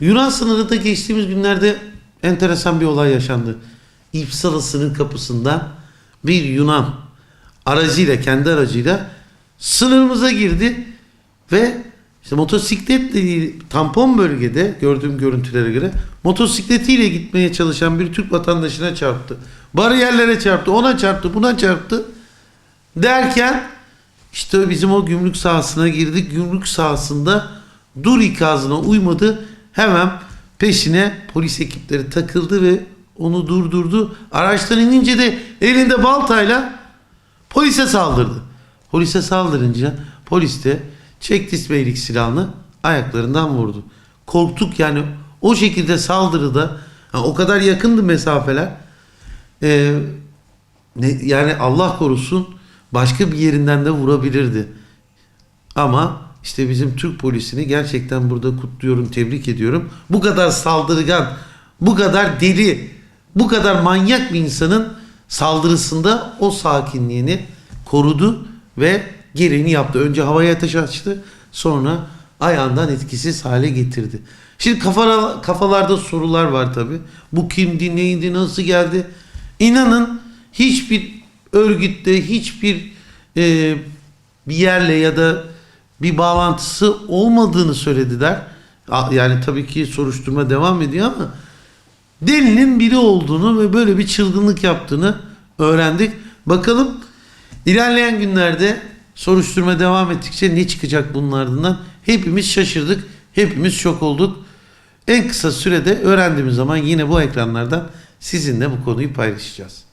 Yunan sınırında geçtiğimiz günlerde enteresan bir olay yaşandı. İpsala sınır kapısından bir Yunan aracıyla kendi aracıyla sınırımıza girdi ve işte motosikletle tampon bölgede gördüğüm görüntülere göre motosikletiyle gitmeye çalışan bir Türk vatandaşına çarptı. Bariyerlere çarptı, ona çarptı, buna çarptı. Derken işte bizim o gümrük sahasına girdik. Gümrük sahasında dur ikazına uymadı. Hemen peşine polis ekipleri takıldı ve onu durdurdu. Araçtan inince de elinde baltayla polise saldırdı. Polise saldırınca polis de çekti beylik silahını ayaklarından vurdu. Korktuk yani o şekilde saldırıda ha, o kadar yakındı mesafeler. Ee, ne, yani Allah korusun başka bir yerinden de vurabilirdi. Ama işte bizim Türk polisini gerçekten burada kutluyorum, tebrik ediyorum. Bu kadar saldırgan, bu kadar deli, bu kadar manyak bir insanın saldırısında o sakinliğini korudu ve gereğini yaptı. Önce havaya ateş açtı, sonra ayağından etkisiz hale getirdi. Şimdi kafalarda sorular var tabi. Bu kimdi, neydi, nasıl geldi? İnanın hiçbir örgütte, hiçbir e, bir yerle ya da bir bağlantısı olmadığını söylediler. Yani tabii ki soruşturma devam ediyor ama delinin biri olduğunu ve böyle bir çılgınlık yaptığını öğrendik. Bakalım ilerleyen günlerde soruşturma devam ettikçe ne çıkacak bunun ardından hepimiz şaşırdık, hepimiz şok olduk. En kısa sürede öğrendiğimiz zaman yine bu ekranlardan sizinle bu konuyu paylaşacağız.